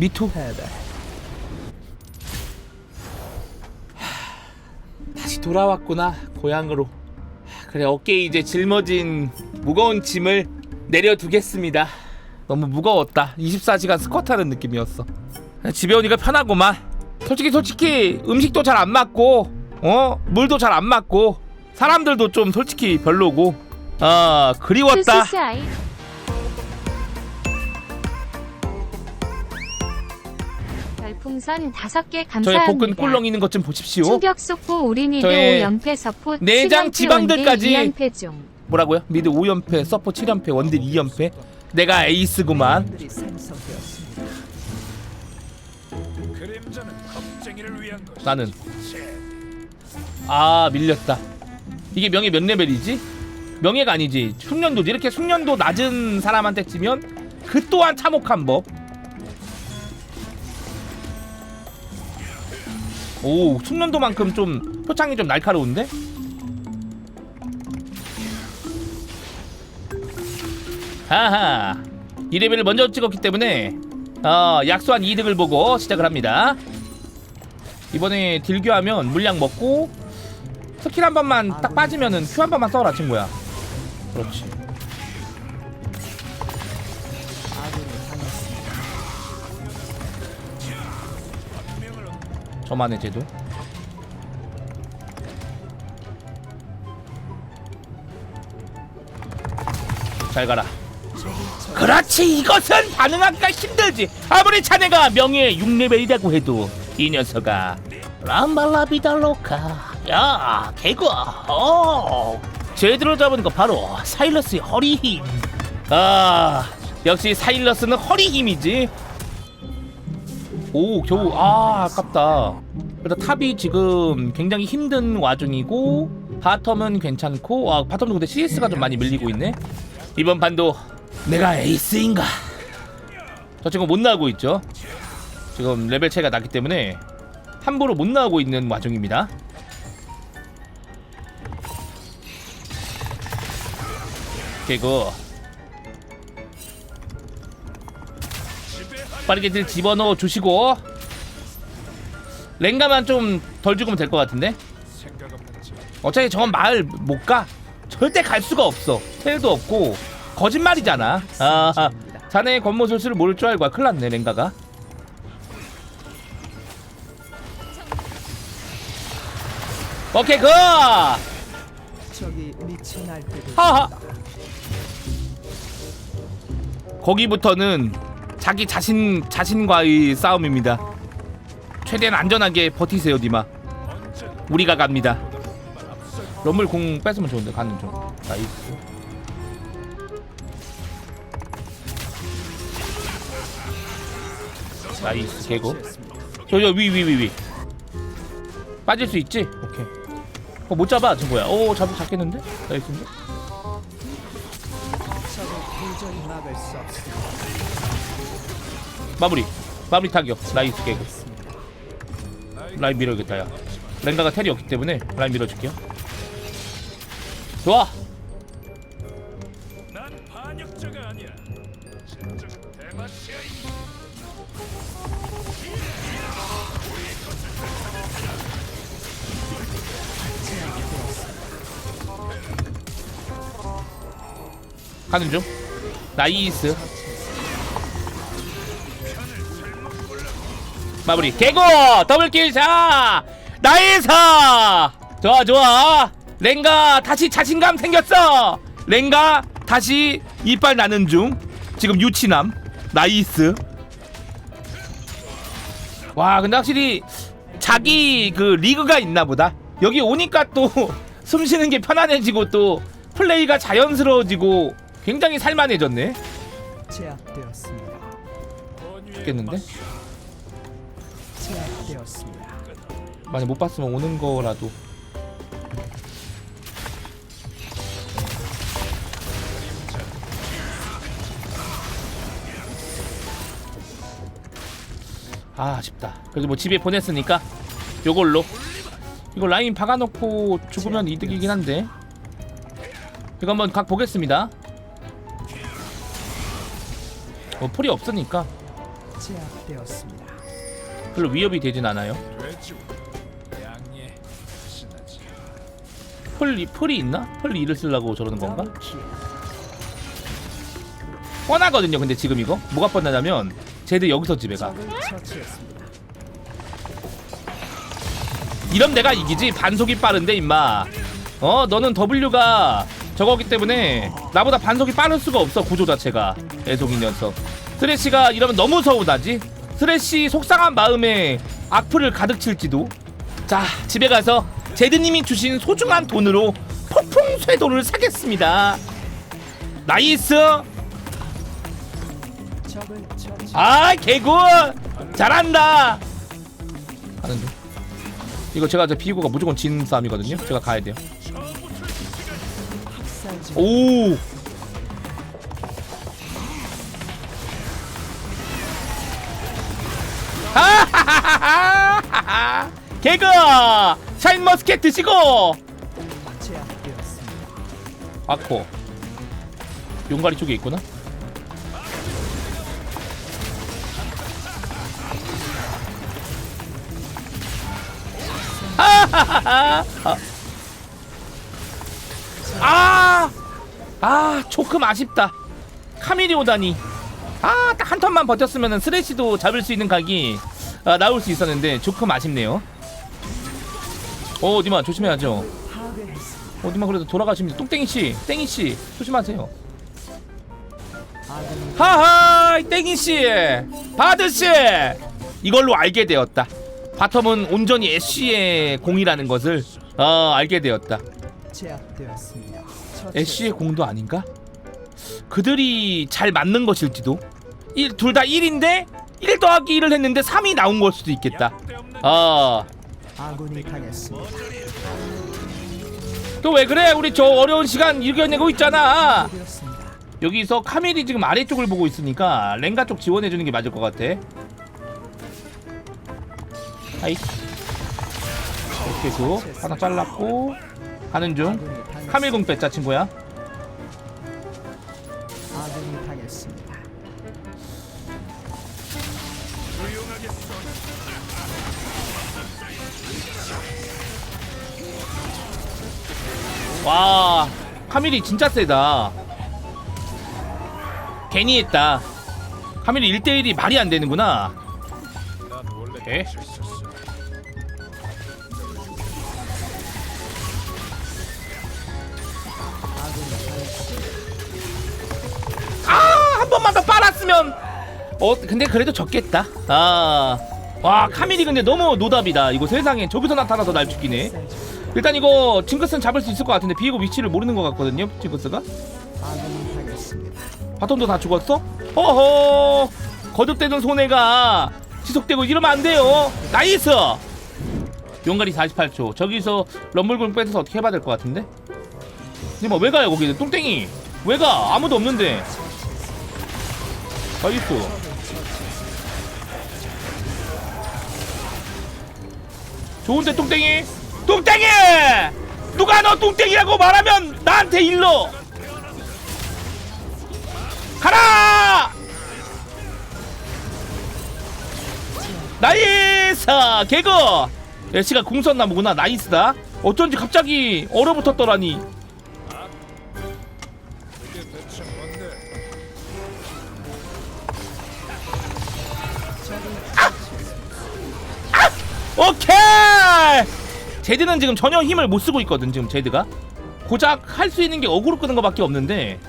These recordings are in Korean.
미투? 패배. 다시 돌아왔구나 고향으로. 그래 어깨에 이제 짊어진 무거운 짐을 내려두겠습니다. 너무 무거웠다. 24시간 스쿼트하는 느낌이었어. 집에 오니까 편하고만. 솔직히 솔직히 음식도 잘 안 맞고 어? 물도 잘 안 맞고 사람들도 좀 솔직히 별로고. 아 그리웠다 별풍선 다섯 개 저의 감사합니다. 복근 꿀렁 있는 것 좀 보십시오 충격 우리 미드 저의 5연패 서포 내장 7연패 지방들까지 원딜 2연패 중 뭐라고요? 미드 5연패 서포 7연패 원딜 2연패 내가 에이스구만 들이 생성되었습니다. 그림자는 겁쟁이를 위한 것. 나는 아 밀렸다 이게 명예 몇 레벨이지? 명예가 아니지 숙련도지 이렇게 숙련도 낮은 사람한테 치면 그 또한 참혹한 법 오, 숙련도만큼 좀 표창이 좀 날카로운데? 하하. 이 레벨을 먼저 찍었기 때문에 어, 약소한 이득을 보고 시작을 합니다. 이번에 딜교하면 물량 먹고 스킬 한 번만 딱 빠지면은 큐한 번만 써라 친구야. 그렇지. 저만의 제도. 잘 가라. 그렇지 이것은 반응하기가 힘들지. 아무리 자네가 명예 6레벨이라고 해도 이 녀석아 람발라비달로카. 야 개구 어. 제대로 잡은 거 바로 사일러스의 허리 힘아 역시 사일러스는 허리 힘이지 오 겨우 아 아깝다. 그래도 탑이 지금 굉장히 힘든 와중이고 바텀은 괜찮고 아 바텀도 근데 CS가 좀 많이 밀리고 있네. 이번 판도 내가 에이스인가? 저 친구 못 나오고 있죠. 지금 레벨 차이가 났기 때문에 함부로 못 나오고 있는 와중입니다. 개구 빠르게 딜 집어넣어 주시고 랭가만 좀 덜 죽으면 될 것 같은데. 어차피 저건 마을 못 가. 절대 갈 수가 없어. 텔도 없고 거짓말이잖아. 아, 자네의 권모술수를 모를 줄 알고 큰일 났네 랭가가. 오케이 그 미쳐 하하. 거기부터는 자기 자신 자신과의 싸움입니다. 최대한 안전하게 버티세요 니마. 우리가 갑니다. 럼블 공 뺏으면 좋은데 가는 중. 나이스. 나이스 개고. 저저 위 위 위 위. 빠질 수 있지? 오케이. 어 못 잡아 친구야. 오 잡 잡겠는데? 나이스인데? 마무리. 마무리 타격. 나이스 개고. 라인 밀어야겠다 야. 랭가가 텔이 없기 때문에 라인 밀어줄게요. 좋아. 가는 중. 나이스. 마무리. 개고 더블킬 자. 나이스. 좋아 좋아. 랭가 다시 자신감 생겼어. 랭가 다시 이빨 나는 중. 지금 유치남. 나이스. 와 근데 확실히 자기 그 리그가 있나 보다. 여기 오니까 또 숨 쉬는 게 편안해지고 또 플레이가 자연스러워지고 굉장히 살만해졌네. 제압되었습니다. 죽겠는데? 제압되었습니다. 만약 못 봤으면 오는 거라도. 아 아쉽다. 그래도 뭐 집에 보냈으니까 요걸로 이거 라인 박아놓고 죽으면 이득이긴 한데 이거 한번 각 보겠습니다. 뭐 풀이 없으니까 제압되었습니다. 별로 위협이 되진 않아요. 신하지. 펄이 있나? 펄 이를 쓰려고 저러는 건가? 뻔하거든요. 근데 지금 이거 뭐가 뻔하냐면 쟤들 여기서 집에 가. 이런 내가 이기지 반속이 빠른데 임마 어 너는 W가 저거기 때문에 나보다 반속이 빠를 수가 없어 구조 자체가 애송이 녀석 스레시가 이러면 너무 서운하지 스레시 속상한 마음에 악플을 가득 칠지도. 자 집에 가서 제드님이 주신 소중한 돈으로 폭풍 쇄도를 사겠습니다. 나이스. 아 개구 잘한다! 하는 중 이거 제가 저 비구가 무조건 지는 싸움이거든요. 제가 가야 돼요. 오 하하하하하 개그 샤인머스켓 드시고. 아코 용가리 쪽에 있구나 하하하하 아, 아, 조금 아쉽다. 카밀이 오다니. 아, 딱 한 턴만 버텼으면 스레시도 잡을 수 있는 각이 아, 나올 수 있었는데 조금 아쉽네요. 어, 어디마 조심해야죠. 어디만 그래도 돌아가시면 똥땡이 씨, 땡이 씨 조심하세요. 하하, 땡이 씨, 바드 씨, 이걸로 알게 되었다. 바텀은 온전히 애쉬의 공이라는 것을 어, 알게 되었다. 제압되었습니다. 애쉬의 공도 아닌가? 그들이 잘 맞는 것일지도. 둘 다 1인데 1 더하기 1을 했는데 3이 나온 걸 수도 있겠다. 때 없는 아, 아군이 당했습니다. 또 왜 그래? 우리 저 어려운 시간 이겨내고 있잖아. 되었습니다. 여기서 카밀이 지금 아래쪽을 보고 있으니까 랭가 쪽 지원해 주는 게 맞을 것 같아. 하이. 이렇게 고 하나 잘랐고 하는 중. 아군이 당했습니다. 카밀 공 뺐자 친구야. 와 카밀이 진짜 세다 괜히 했다 카밀이 1대1이 말이 안 되는구나 에? 수 있었어. 아군이 당했습니다. 아한 번만 더 빨았으면 어 근데 그래도 졌겠다 아와 카밀이 근데 너무 노답이다 이거 세상에 저기서 나타나서 날 죽이네. 일단 이거 징크스는 잡을 수 있을 것 같은데 비에고 위치를 모르는 것 같거든요 징크스가. 바텀도 다 죽었어? 어허! 거듭되는 손해가 지속되고 이러면 안 돼요. 나이스! 용가리 48초. 저기서 럼블공 뺏어서 어떻게 해봐야 될 것 같은데? 근데 뭐 왜 가요 거기 똥땡이! 왜 가? 아무도 없는데. 나이스. 좋은데 똥땡이 똥땡이 누가 너 똥땡이라고 말하면 나한테 일러 가라! 나이스! 개그! 애쉬가 궁 썼나 보구나. 나이스다. 어쩐지 갑자기 얼어붙었더라니. 대체 뭔데? 오케이! 제드는 지금 전혀 힘을 못 쓰고 있거든, 지금 제드가. 고작 할 수 있는 게 어그로 끄는 것밖에 없는데.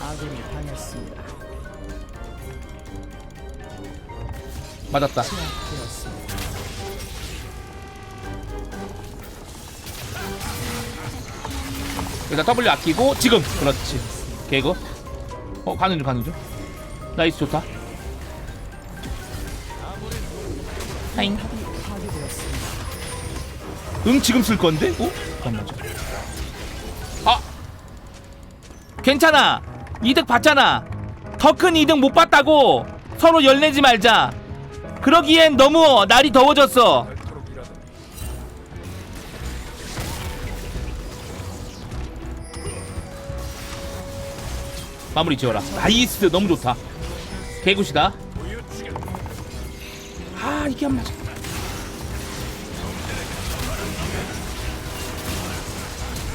아군이 당했습니다. 맞았다. 제압되었습니다. 일단 W 아끼고 지금 그렇지 개그 어 가는 중 가는 중 나이스 좋다 하잉 파괴되었습니다. 응 지금 쓸 건데? 어? 잠깐만 아! 괜찮아. 이득 봤잖아. 더 큰 이득 못 봤다고. 서로 열내지 말자. 그러기엔 너무 날이 더워졌어. 마무리 지어라. 나이스. 너무 좋다. 개굿이다. 아 이게 안 맞아.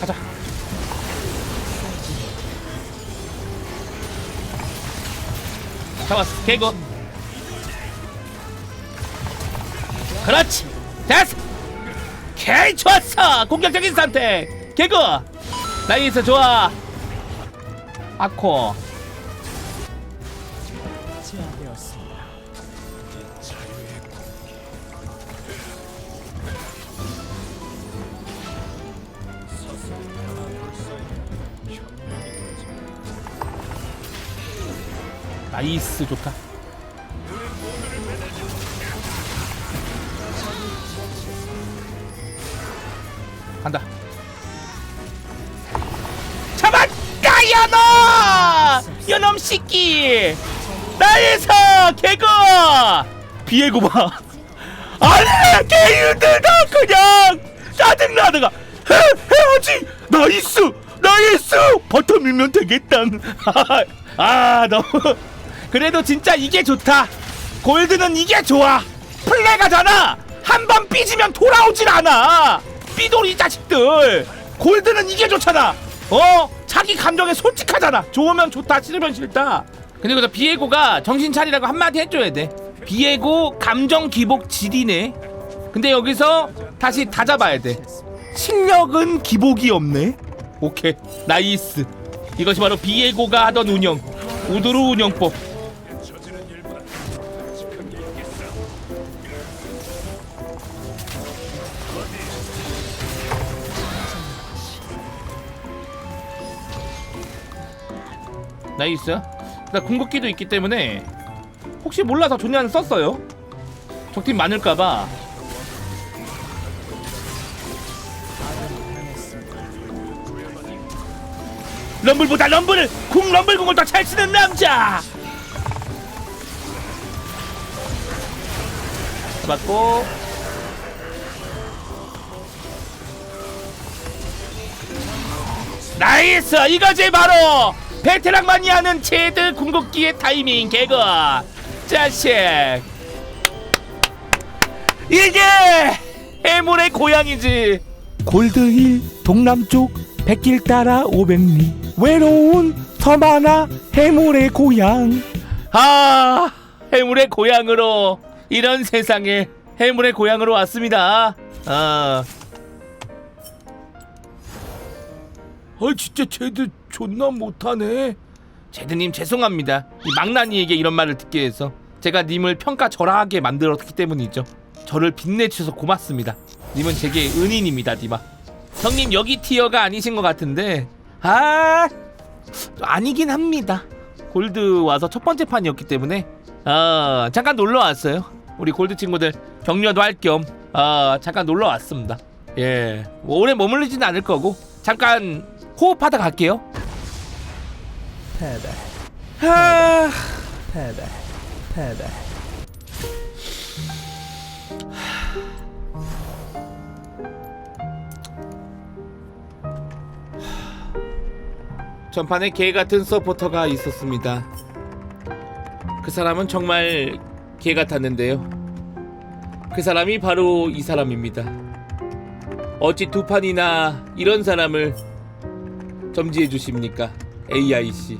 가자. 잡았어. 개굿 그렇지. 됐어. 개 좋았어. 공격적인 선택. 개굿 나이스. 좋아. 아코 나이스 좋다 간다. 잡았다 연어! 연엄 새끼 나이스 개그! 비에고 봐. 아니 개인들다 그냥 짜증나다가 해 해야지! 나이스! 나이스! 버터 밀면 되겠다 아 너무 그래도 진짜 이게 좋다. 골드는 이게 좋아. 플레가잖아 한 번 삐지면 돌아오질 않아. 삐돌이 자식들. 골드는 이게 좋잖아. 어? 자기 감정에 솔직하잖아. 좋으면 좋다 싫으면 싫다. 근데 그저 비에고가 정신 차리라고 한마디 해줘야 돼. 비에고 감정 기복 지리네. 근데 여기서 다시 다 잡아야 돼. 실력은 기복이 없네. 오케이. 나이스. 이것이 바로 비에고가 하던 운영. 우드루 운영법 나이스. 나 궁극기도 있기 때문에 혹시 몰라서 존냐는 썼어요. 적팀 많을까봐. 럼블보다 럼블을 궁 럼블 궁을 더잘 쓰는 남자! 잡았고. 나이스! 이거지 바로 베테랑만이 하는 제드 궁극기의 타이밍 개그. 자식 이게 해물의 고향이지. 골드힐 동남쪽 백길 따라 500리. 외로운 섬 하나 해물의 고향. 아 해물의 고향으로 이런 세상에 해물의 고향으로 왔습니다. 아 어 진짜 쟤들 존나 못하네. 제드님 죄송합니다. 이 망나니에게 이런 말을 듣게 해서 제가 님을 평가절하하게 만들었기 때문이죠. 저를 빛내주셔서 고맙습니다. 님은 제게 은인입니다 니마 형님 여기 티어가 아니신 것 같은데. 아 아니긴 합니다. 골드 와서 첫 번째 판이었기 때문에. 아 잠깐 놀러 왔어요. 우리 골드 친구들 격려도 할 겸. 아 잠깐 놀러 왔습니다. 예 뭐 오래 머물리진 않을 거고. 잠깐 호흡하다 갈게요 패배, 아 패배, 패배. 전판에 개 같은 서포터가 있었습니다. 그 사람은 정말 개 같았는데요. 그 사람이 바로 이 사람입니다. 어찌 두 판이나 이런 사람을 점지해 주십니까? AIC.